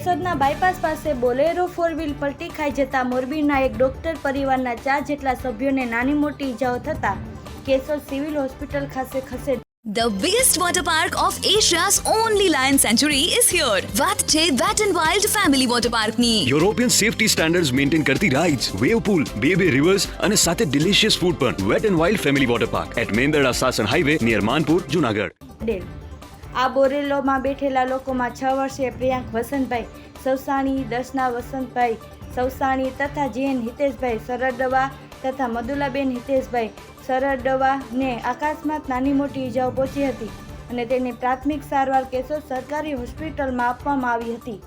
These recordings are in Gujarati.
કેશોદના બાયપાસ પાસે બોલેરો ફોર વ્હીલ પલટી ખાઈ જતા મોરબીના એક ડોક્ટર પરિવારના ચાર જેટલા સભ્યોને નાની મોટી ઈજાઓ થતા કેશોદ સિવિલ હોસ્પિટલ ખાતે ખસેડ The biggest water park of Asia's only lion sanctuary is here. વાત છે Wet and Wild Family Water Park ની. યુરોપિયન સેફટી standards maintain કરતી rides, wave pool, બે બે રિવર્સ અને સાથે ડિલિશિયસ ફૂડ પણ wet and wild family Water Park at Mendarda Sasan highway near Manpur Junagadh આ બોરેલોમાં બેઠેલા લોકોમાં છ વર્ષીય પ્રિયાંક વસંતભાઈ સૌસાણી દર્શના વસંતભાઈ સૌસાણી તથા જૈન હિતેશભાઈ સરડવા તથા મધુલાબેન હિતેશભાઈ. સરડવાને અકસ્માત નાની મોટી ઈજાઓ પહોંચી હતી અને તેની પ્રાથમિક સારવાર કેશોદ સરકારી હોસ્પિટલમાં આપવામાં આવી હતી.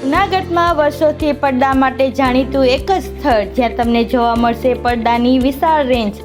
જૂનાગઢમાં વર્ષોથી પડદા માટે જાણીતું એક જ સ્થળ જ્યાં તમને જોવા મળશે પડદાની વિશાળ રેન્જ